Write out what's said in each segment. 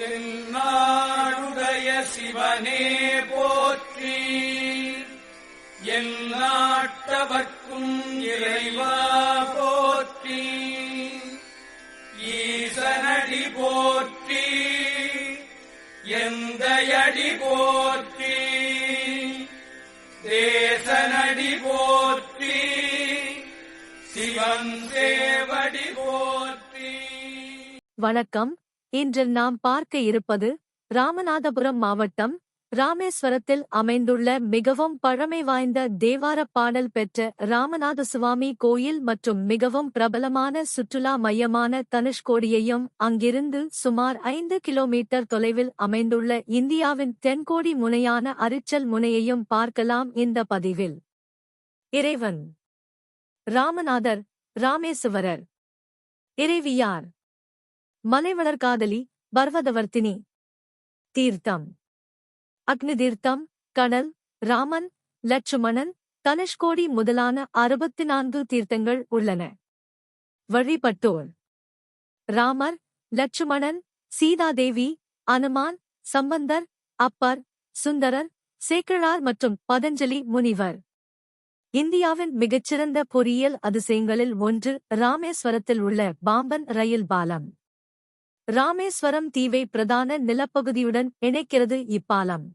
தென்னாடுடைய சிவனே போற்றி. எந்நாட்டவர்க்கும் இறைவா போற்றி. ஈசனடி போற்றி. எந்தையடி போற்றி. தேசனடி போற்றி. சிவன் தேவடி போற்றி. வணக்கம். இன்று நாம் பார்க்க இருப்பது ராமநாதபுரம் மாவட்டம் ராமேஸ்வரத்தில் அமைந்துள்ள மிகவும் பழமை வாய்ந்த தேவார பாடல் பெற்ற ராமநாத சுவாமி கோயில் மற்றும் மிகவும் பிரபலமான சுற்றுலா மையமான தனுஷ்கோடியையும் அங்கிருந்து சுமார் ஐந்து கிலோமீட்டர் தொலைவில் அமைந்துள்ள இந்தியாவின் தென்கோடி முனையான அரிச்சல் முனையையும் பார்க்கலாம் இந்த பதிவில். இறைவன். ராமநாதர். ராமேசுவரர் இறைவியார். மலைவளர்காதலி பர்வதவர்த்தினி. தீர்த்தம். அக்னி தீர்த்தம் கடல் ராமன் லட்சுமணன் தனுஷ்கோடி முதலான அறுபத்தி நான்கு தீர்த்தங்கள் உள்ளன. வழிபட்டோர். ராமர் லட்சுமணன் சீதாதேவி அனுமான் சம்பந்தர் அப்பர் சுந்தரர் சேக்கிழார் மற்றும் பதஞ்சலி முனிவர். இந்தியாவின் மிகச்சிறந்த பொறியியல் அதிசயங்களில் ஒன்று ராமேஸ்வரத்தில் உள்ள பாம்பன் ரயில் பாலம். ராமேஸ்வரம் தீவை பிரதான நிலப்பகுதியுடன் இணைக்கிறது இப்பாலம்.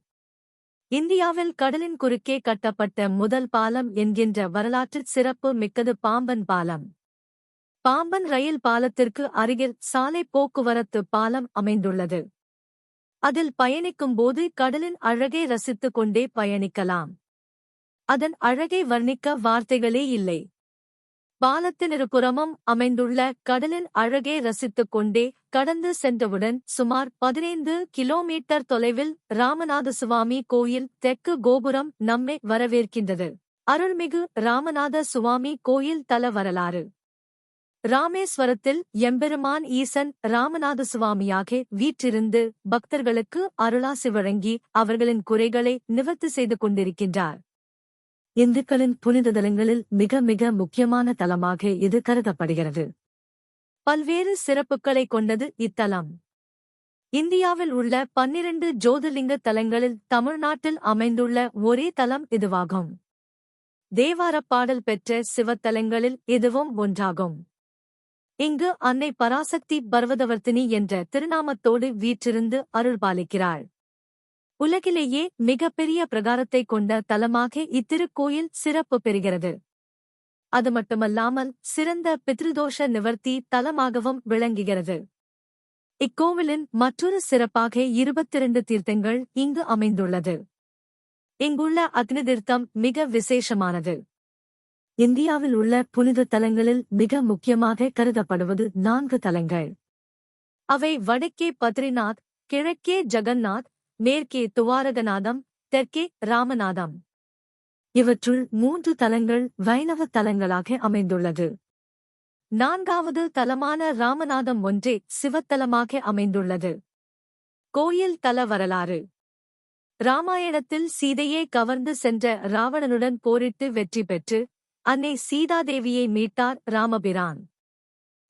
இந்தியாவில் கடலின் குறுக்கே கட்டப்பட்ட முதல் பாலம் என்கின்ற வரலாற்றுச் சிறப்பு மிக்கது பாம்பன் பாலம். பாம்பன் ரயில் பாலத்திற்கு அருகில் சாலை போக்குவரத்து பாலம் அமைந்துள்ளது. அதில் பயணிக்கும் போது கடலின் அழகை ரசித்துக் கொண்டே பயணிக்கலாம். அதன் அழகை வர்ணிக்க வார்த்தைகளே இல்லை. பாலத்தினிருபுறமும் அமைந்துள்ள கடலின் அழகை ரசித்துக் கொண்டே கடந்து சென்றவுடன் சுமார் பதினைந்து கிலோமீட்டர் தொலைவில் ராமநாத சுவாமி கோயில் தெற்கு கோபுரம் நம்மை வரவேற்கின்றது. அருள்மிகு ராமநாத சுவாமி கோயில் தல வரலாறு. ராமேஸ்வரத்தில் எம்பெருமான் ஈசன் ராமநாத சுவாமியாக வீற்றிருந்து பக்தர்களுக்கு அருளாசி வழங்கி அவர்களின் குறைகளை நிவர்த்தி செய்து கொண்டிருக்கின்றார். இந்துக்களின் புனித தலங்களில் மிக மிக முக்கியமான தலமாக இது கருதப்படுகிறது. பல்வேறு சிறப்புகளை கொண்டது இத்தலம். இந்தியாவில் உள்ள பன்னிரண்டு ஜோதிர்லிங்க தலங்களில் தமிழ்நாட்டில் அமைந்துள்ள ஒரே தலம் இதுவாகும். தேவாரப் பாடல் பெற்ற சிவத்தலங்களில் இதுவும் ஒன்றாகும். இங்கு அன்னை பராசக்தி பர்வதவர்த்தினி என்ற திருநாமத்தோடு வீற்றிருந்து அருள்பாலிக்கிறாள். உலகிலேயே மிகப்பெரிய பிரகாரத்தை கொண்ட தலமாக இத்திருக்கோயில் சிறப்பு பெறுகிறது. அது மட்டுமல்லாமல் சிறந்த பித்ருதோஷ நிவர்த்தி தலமாகவும் விளங்குகிறது. இக்கோவிலின் மற்றொரு சிறப்பாக இருபத்திரண்டு தீர்த்தங்கள் இங்கு அமைந்துள்ளது. இங்குள்ள அக்னி தீர்த்தம் மிக விசேஷமானது. இந்தியாவில் உள்ள புனித தலங்களில் மிக முக்கியமாக கருதப்படுவது நான்கு தலங்கள். அவை வடக்கே பத்ரிநாத் கிழக்கே ஜெகந்நாத் மேற்கே துவாரகநாதம் தெற்கே ராமநாதம். இவற்றுள் மூன்று தலங்கள் வைணவ தலங்களாக அமைந்துள்ளது. நான்காவது தலமான ராமநாதம் ஒன்றே சிவத்தலமாக அமைந்துள்ளது. கோயில் தல வரலாறு. ராமாயணத்தில் சீதையை கவர்ந்து சென்ற ராவணனுடன் போரிட்டு வெற்றி பெற்று அன்னை சீதாதேவியை மீட்டார் ராமபிரான்.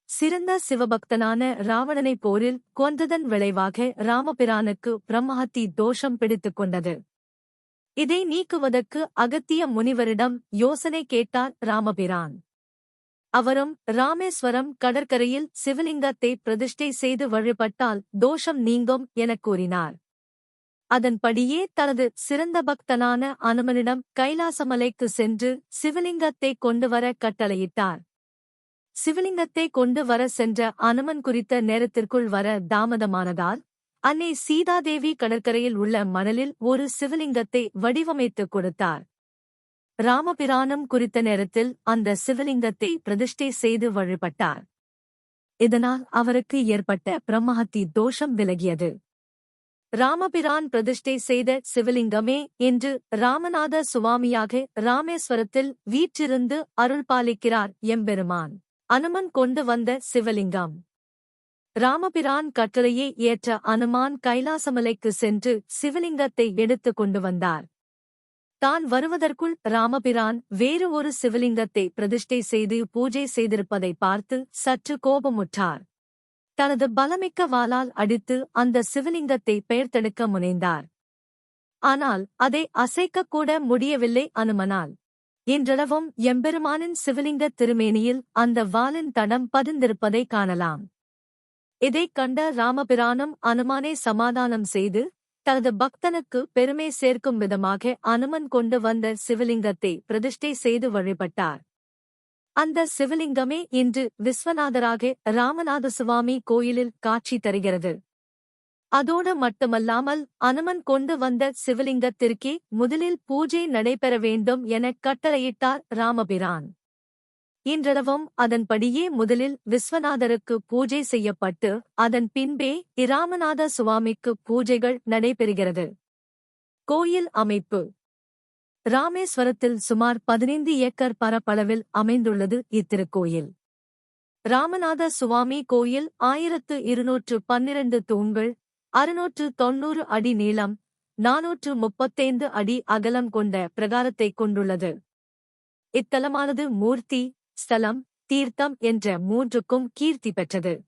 சிறந்த சிவபக்தனான ராவணனை போரில் கொன்றதன் விளைவாக ராமபிரானுக்கு பிரம்மஹத்தி தோஷம் பிடித்துக் கொண்டது. இதை நீக்குவதற்கு அகத்திய முனிவரிடம் யோசனை கேட்டார் ராமபிரான். அவரும் ராமேஸ்வரம் கடற்கரையில் சிவலிங்கத்தை பிரதிஷ்டை செய்து வழிபட்டால் தோஷம் நீங்கும் எனக் கூறினார். அதன்படியே தனது சிறந்த பக்தனான அனுமனிடம் கைலாசமலைக்கு சென்று சிவலிங்கத்தை கொண்டுவர கட்டளையிட்டார். சிவலிங்கத்தை கொண்டு வர சென்ற அனுமன் குறித்த நேரத்திற்குள் வர தாமதமானதால் அன்னை சீதாதேவி கடற்கரையில் உள்ள மணலில் ஒரு சிவலிங்கத்தை வடிவமைத்துக் கொடுத்தார். ராமபிரானம் குறித்த நேரத்தில் அந்த சிவலிங்கத்தை பிரதிஷ்டை செய்து வழிபட்டார். இதனால் அவருக்கு ஏற்பட்ட பிரம்மஹத்தி தோஷம் விலகியது. ராமபிரான் பிரதிஷ்டை செய்த சிவலிங்கமே என்று ராமநாத சுவாமியாக ராமேஸ்வரத்தில் வீற்றிருந்து அருள்பாலிக்கிறார் எம்பெருமான். அனுமன் கொண்டு வந்த சிவலிங்கம். ராமபிரான் கட்டளையை ஏற்ற அனுமான் கைலாசமலைக்கு சென்று சிவலிங்கத்தை எடுத்துக் கொண்டு வந்தார். தான் வருவதற்குள் ராமபிரான் வேறு ஒரு சிவலிங்கத்தை பிரதிஷ்டை செய்து பூஜை செய்திருப்பதை பார்த்து சற்று கோபமுற்றார். தனது பலமிக்க வாளால் அடித்து அந்த சிவலிங்கத்தை பெயர்த்தெடுக்க முனைந்தார். ஆனால் அதை அசைக்கக் கூட முடியவில்லை அனுமனால். இன்றளவும் எம்பெருமானின் சிவலிங்க திருமேனியில் அந்த வாலின் தடம் பதிந்திருப்பதை காணலாம். இதைக் கண்ட ராமபிரானும் அனுமானை சமாதானம் செய்து தனது பக்தனுக்கு பெருமை சேர்க்கும் விதமாக அனுமன் கொண்டு வந்த சிவலிங்கத்தை பிரதிஷ்டை செய்து வழிபட்டார். அந்த சிவலிங்கமே இன்று விஸ்வநாதராக ராமநாத சுவாமி கோயிலில் காட்சி தருகிறது. அதோடு மட்டுமல்லாமல் அனுமன் கொண்டு வந்த சிவலிங்கத்திற்கே முதலில் பூஜை நடைபெற வேண்டும் எனக் கட்டளையிட்டார் ராமபிரான். இன்றளவும் அதன்படியே முதலில் விஸ்வநாதருக்கு பூஜை செய்யப்பட்டு அதன் பின்பே இராமநாத சுவாமிக்கு பூஜைகள் நடைபெறுகிறது. கோயில் அமைப்பு. ராமேஸ்வரத்தில் சுமார் பதினைந்து ஏக்கர் பரப்பளவில் அமைந்துள்ளது இத்திருக்கோயில். ராமநாத சுவாமி கோயில் ஆயிரத்து இருநூற்று பன்னிரண்டு தூண்கள் அறுநூற்று தொன்னூறு அடி நீளம் நாநூற்று முப்பத்தைந்து அடி அகலம் கொண்ட பிரகாரத்தைக் கொண்டுள்ளது. இத்தலமானது மூர்த்தி ஸ்தலம் தீர்த்தம் என்ற மூன்றுக்கும் கீர்த்தி பெற்றது.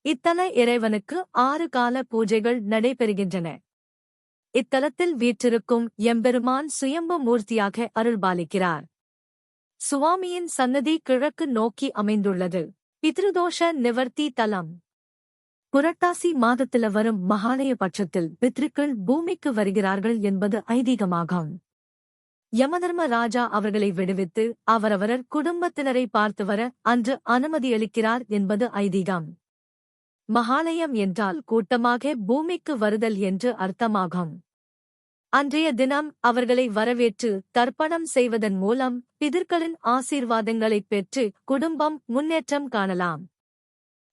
இத்தல இறைவனுக்கு ஆறு கால பூஜைகள் நடைபெறுகின்றன. இத்தலத்தில் வீற்றிருக்கும் எம்பெருமான் சுயம்பு மூர்த்தியாக அருள்பாலிக்கிறார். சுவாமியின் சன்னதி கிழக்கு நோக்கி அமைந்துள்ளது. பித்ருதோஷ நிவர்த்தி தலம் புரட்டாசி மாதத்தில வரும் மகாலய பட்சத்தில் பித்ருக்கள் பூமிக்கு வருகிறார்கள் என்பது ஐதீகமாகும். யமதர்ம ராஜா அவர்களை விடுவித்து அவரவரர் குடும்பத்தினரை பார்த்து வர அன்று அனுமதியளிக்கிறார் என்பது ஐதீகம். மகாலயம் என்றால் கூட்டமாக பூமிக்கு வருதல் என்று அர்த்தமாகும். அன்றைய தினம் அவர்களை வரவேற்று தர்ப்பணம் செய்வதன் மூலம் பிதர்களின் ஆசீர்வாதங்களைப் பெற்று குடும்பம் முன்னேற்றம் காணலாம்.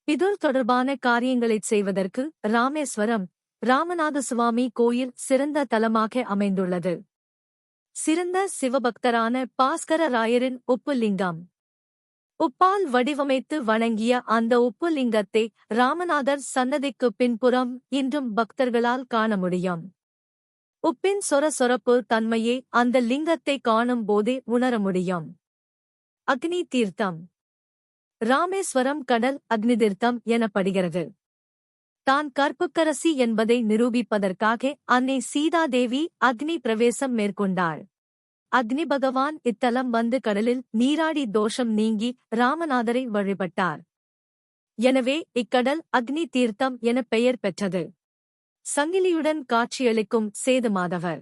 பிதுர் தொடர்பான காரியங்களைச் செய்வதற்கு ராமேஸ்வரம் ராமநாத சுவாமி கோயில் சிறந்த தலமாக அமைந்துள்ளது. சிறந்த சிவபக்தரான பாஸ்கர ராயரின் உப்புலிங்கம் உப்பால் வடிவமைத்து வணங்கிய அந்த உப்புலிங்கத்தை ராமநாதர் சன்னதிக்கு பின்புறம் இன்றும் பக்தர்களால் காண முடியும். உப்பின் சொர சொரப்பு தன்மையை அந்த லிங்கத்தை காணும் போதே உணர முடியும். அக்னி தீர்த்தம். ராமேஸ்வரம் கடல் அக்னி தீர்த்தம் எனப்படுகிறது. தான் கற்புக்கரசி என்பதை நிரூபிப்பதற்காக அன்னை சீதாதேவி அக்னி பிரவேசம் மேற்கொண்டாள். அக்னி பகவான் இத்தலம் வந்து கடலில் நீராடி தோஷம் நீங்கி ராமநாதரை வழிபட்டார். எனவே இக்கடல் அக்னி தீர்த்தம் என பெயர் பெற்றது. சங்கிலியுடன் காட்சியளிக்கும் சேதுமாதவர்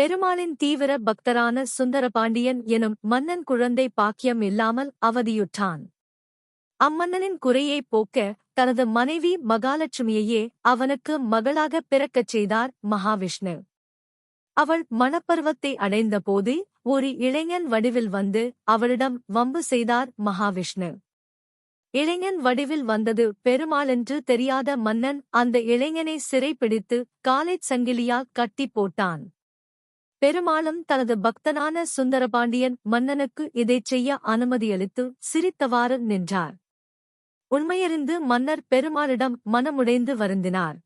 பெருமாளின் தீவிர பக்தரான சுந்தரபாண்டியன் எனும் மன்னன் குழந்தை பாக்கியம் இல்லாமல் அவதியுற்றான். அம்மன்னனின் குறையைப் போக்க தனது மனைவி மகாலட்சுமியையே அவனுக்கு மகளாகப் பிறக்கச் செய்தார் மகாவிஷ்ணு. அவள் மணப்பருவத்தை அடைந்தபோது ஒரு இளைஞன் வடிவில் வந்து அவளிடம் வம்பு செய்தார் மகாவிஷ்ணு. இளைஞன் வடிவில் வந்தது பெருமாளென்று தெரியாத மன்னன் அந்த இளைஞனை சிறைப்பிடித்து காலைச் சங்கிலியால் கட்டி போட்டான். பெருமாளும் தனது பக்தனான சுந்தரபாண்டியன் மன்னனுக்கு இதைச் செய்ய அனுமதியளித்து சிரித்தவாறு நின்றார். உண்மையறிந்து மன்னர் பெருமாளிடம் மனமுடைந்து வருந்தினார்.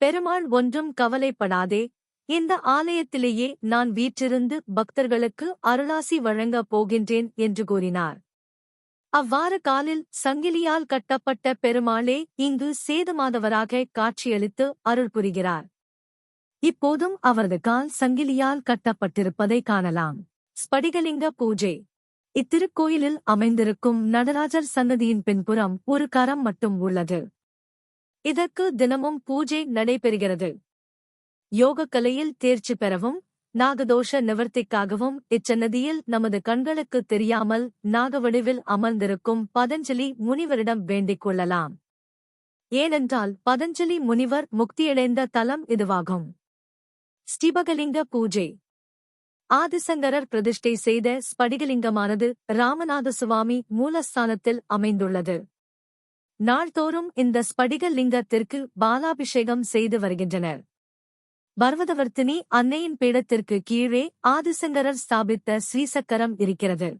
பெருமாள் ஒன்றும் கவலைப்படாதே இந்த ஆலயத்திலேயே நான் வீற்றிருந்து பக்தர்களுக்கு அருளாசி வழங்கப் போகின்றேன் என்று கூறினார். அவ்வாறு காலில் சங்கிலியால் கட்டப்பட்ட பெருமாளே இங்கு சேதுமாதவராக காட்சியளித்து அருள் புரிகிறார். இப்போதும் அவரது கால் சங்கிலியால் கட்டப்பட்டிருப்பதை காணலாம். ஸ்படிகலிங்க பூஜை. இத்திருக்கோயிலில் அமைந்திருக்கும் நடராஜர் சன்னதியின் பின்புறம் ஒரு கரம் மட்டும் உள்ளது. இதற்கு தினமும் பூஜை நடைபெறுகிறது. யோகக்கலையில் தேர்ச்சி பெறவும் நாகதோஷ நிவர்த்திக்காகவும் இச்சன்னதியில் நமது கண்களுக்கு தெரியாமல் நாகவடிவில் அமர்ந்திருக்கும் பதஞ்சலி முனிவரிடம் வேண்டிக் கொள்ளலாம். ஏனென்றால் பதஞ்சலி முனிவர் முக்தியடைந்த தலம் இதுவாகும். ஸ்டிபகலிங்க பூஜை. ஆதிசங்கரர் பிரதிஷ்டை செய்த ஸ்படிகலிங்கமானது ராமநாத சுவாமி மூலஸ்தானத்தில் அமைந்துள்ளது. நாள்தோறும் இந்த ஸ்படிக லிங்கத்திற்கு பாலாபிஷேகம் செய்து வருகின்றனர். பர்வதவர்த்தினி அன்னையின் பீடத்திற்கு கீழே ஆதிசங்கரர் ஸ்தாபித்த ஸ்ரீசக்கரம் இருக்கிறது.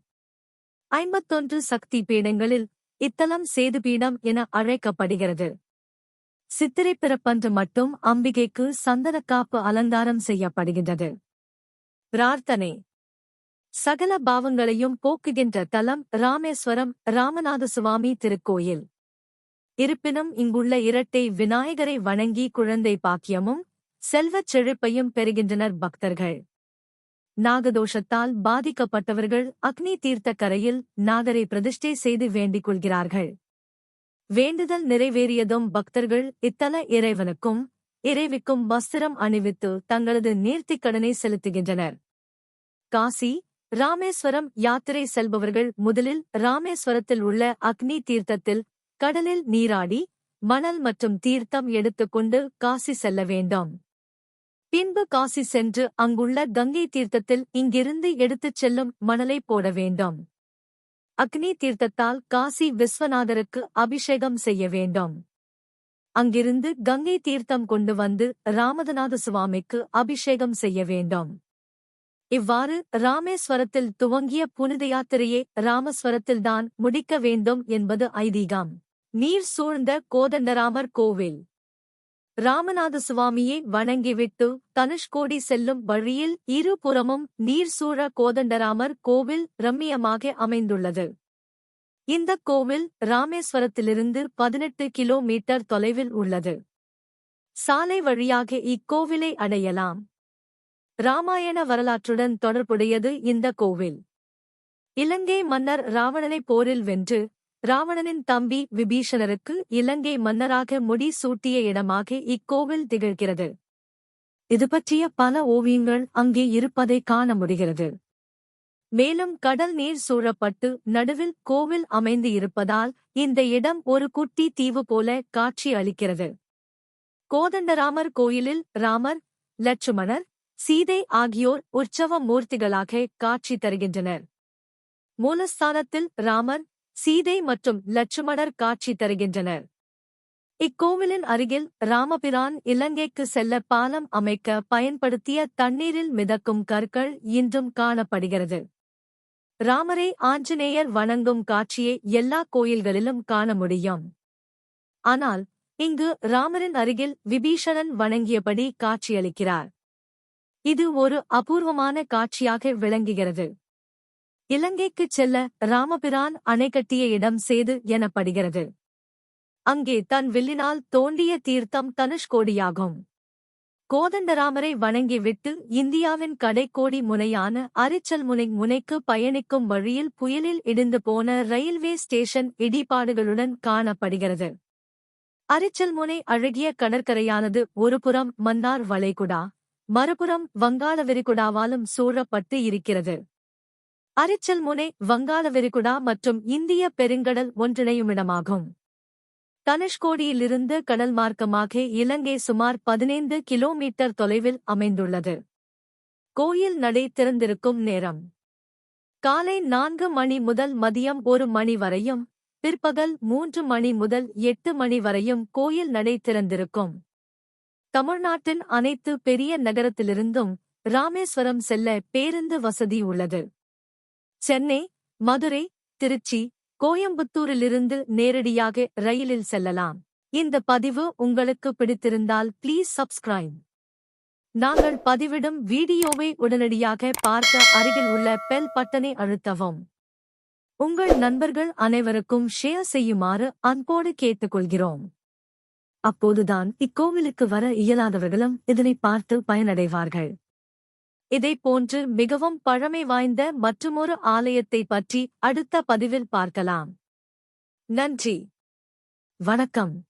ஐம்பத்தொன்று சக்தி பீடங்களில் இத்தலம் சேது பீடம் என அழைக்கப்படுகிறது. சித்திரை பிறப்பன்று மட்டும் அம்பிகைக்கு சந்தனக்காப்பு அலங்காரம் செய்யப்படுகின்றது. பிரார்த்தனை. சகல பாவங்களையும் போக்குகின்ற தலம் ராமேஸ்வரம் ராமநாத சுவாமி திருக்கோயில். இருப்பினும் இங்குள்ள இரட்டை விநாயகரை வணங்கி குழந்தை பாக்கியமும் செல்வச் செழிப்பையும் பெறுகின்றனர் பக்தர்கள். நாகதோஷத்தால் பாதிக்கப்பட்டவர்கள் அக்னி தீர்த்த கரையில் நாகரை பிரதிஷ்டை செய்து வேண்டிக் கொள்கிறார்கள். வேண்டுதல் நிறைவேறியதும் பக்தர்கள் இத்தல இறைவனுக்கும் இறைவிக்கும் வஸ்திரம் அணிவித்து தங்களது நீர்த்திக் கடனை செலுத்துகின்றனர். காசி ராமேஸ்வரம் யாத்திரை செல்பவர்கள் முதலில் ராமேஸ்வரத்தில் உள்ள அக்னி தீர்த்தத்தில் கடலில் நீராடி மணல் மற்றும் தீர்த்தம் எடுத்துக்கொண்டு காசி செல்ல வேண்டும். பின்பு காசி சென்று அங்குள்ள கங்கை தீர்த்தத்தில் இங்கிருந்து எடுத்துச் செல்லும் மணலை போட வேண்டும். அக்னி தீர்த்தத்தால் காசி விஸ்வநாதருக்கு அபிஷேகம் செய்ய வேண்டும். அங்கிருந்து கங்கை தீர்த்தம் கொண்டு வந்து ராமதநாத சுவாமிக்கு அபிஷேகம் செய்ய வேண்டும். இவ்வாறு ராமேஸ்வரத்தில் துவங்கிய புனித யாத்திரையே ராமஸ்வரத்தில்தான் முடிக்க வேண்டும் என்பது ஐதீகம். நீர் சூழ்ந்த கோதண்டராமர் கோவில். ராமநாத சுவாமியை வணங்கிவிட்டு தனுஷ்கோடி செல்லும் வழியில் இருபுறமும் நீர் சூழ கோதண்டராமர் கோவில் ரம்மியமாக அமைந்துள்ளது. இந்த கோவில் ராமேஸ்வரத்திலிருந்து பதினெட்டு கிலோமீட்டர் தொலைவில் உள்ளது. சாலை வழியாக இக்கோவிலை அடையலாம். ராமாயண வரலாற்றுடன் தொடர்புடையது இந்த கோவில். இலங்கை மன்னர் ராவணனை போரில் வென்று ராவணனின் தம்பி விபீஷணருக்கு இலங்கை மன்னராக முடி சூட்டிய இடமாக இக்கோவில் திகழ்கிறது. இது பற்றிய பல ஓவியங்கள் அங்கே இருப்பதை காண முடிகிறது. மேலும் கடல் நீர் சூழப்பட்டு நடுவில் கோவில் அமைந்து இருப்பதால் இந்த இடம் ஒரு குட்டி தீவு போல காட்சி அளிக்கிறது. கோதண்டராமர் கோயிலில் ராமர் லட்சுமணர் சீதை ஆகியோர் உற்சவ மூர்த்திகளாக காட்சி தருகின்றனர். மூலஸ்தானத்தில் ராமர் சீதை மற்றும் லட்சுமணர் காட்சி தருகின்றனர். இக்கோவிலின் அருகில் ராமபிரான் இலங்கைக்கு செல்ல பாலம் அமைக்க பயன்படுத்திய தண்ணீரில் மிதக்கும் கற்கள் இன்றும் காணப்படுகிறது. ராமரை ஆஞ்சநேயர் வணங்கும் காட்சியை எல்லா கோயில்களிலும் காண முடியும். ஆனால் இங்கு ராமரின் அருகில் விபீஷணன் வணங்கியபடி காட்சியளிக்கிறார். இது ஒரு அபூர்வமான காட்சியாக விளங்குகிறது. இலங்கைக்குச் செல்ல ராமபிரான் அணை கட்டிய இடம் சேது எனப்படுகிறது. அங்கே தன் வில்லினால் தோண்டிய தீர்த்தம் தனுஷ்கோடியாகும். கோதண்டராமரை வணங்கிவிட்டு இந்தியாவின் கடைக்கோடி முனையான அரிச்சல் முனை முனைக்கு பயணிக்கும் வழியில் புயலில் இடிந்து போன ரயில்வே ஸ்டேஷன் இடிபாடுகளுடன் காணப்படுகிறது. அரிச்சல் முனை அழகிய கடற்கரையானது ஒருபுறம் மன்னார் வளைகுடா மறுபுறம் வங்காள விரிகுடாவாலும் சூழப்பட்டு இருக்கிறது. அரிச்சல் முனை வங்காள விரிகுடா மற்றும் இந்திய பெருங்கடல் ஒன்றிணையுமிடமாகும். தனுஷ்கோடியிலிருந்து கடல் மார்க்கமாக இலங்கை சுமார் பதினைந்து கிலோமீட்டர் தொலைவில் அமைந்துள்ளது. கோயில் நடை திறந்திருக்கும் நேரம். காலை நான்கு மணி முதல் மதியம் ஒரு மணி வரையும் பிற்பகல் மூன்று மணி முதல் எட்டு மணி வரையும் கோயில் நடை திறந்திருக்கும். தமிழ்நாட்டின் அனைத்து பெரிய நகரத்திலிருந்தும் ராமேஸ்வரம் செல்ல பேருந்து வசதி உள்ளது. சென்னை மதுரை திருச்சி கோயம்புத்தூரிலிருந்து நேரடியாக ரயிலில் செல்லலாம். இந்த பதிவு உங்களுக்கு பிடித்திருந்தால் ப்ளீஸ் சப்ஸ்கிரைப் நாங்கள் பதிவிடும் வீடியோவை உடனடியாக பார்க்க அருகில் உள்ள பெல் பட்டனை அழுத்தவும். உங்கள் நண்பர்கள் அனைவருக்கும் ஷேர் செய்யுமாறு அன்போடு கேட்டுக்கொள்கிறோம். அப்போதுதான் இக்கோவிலுக்கு வர இயலாதவர்களும் இதனை பார்த்து பயனடைவார்கள். இதைப்போன்று போன்று மிகவும் பழமை வாய்ந்த மற்றுமொரு ஆலயத்தை பற்றி அடுத்த பதிவில் பார்க்கலாம். நன்றி. வணக்கம்.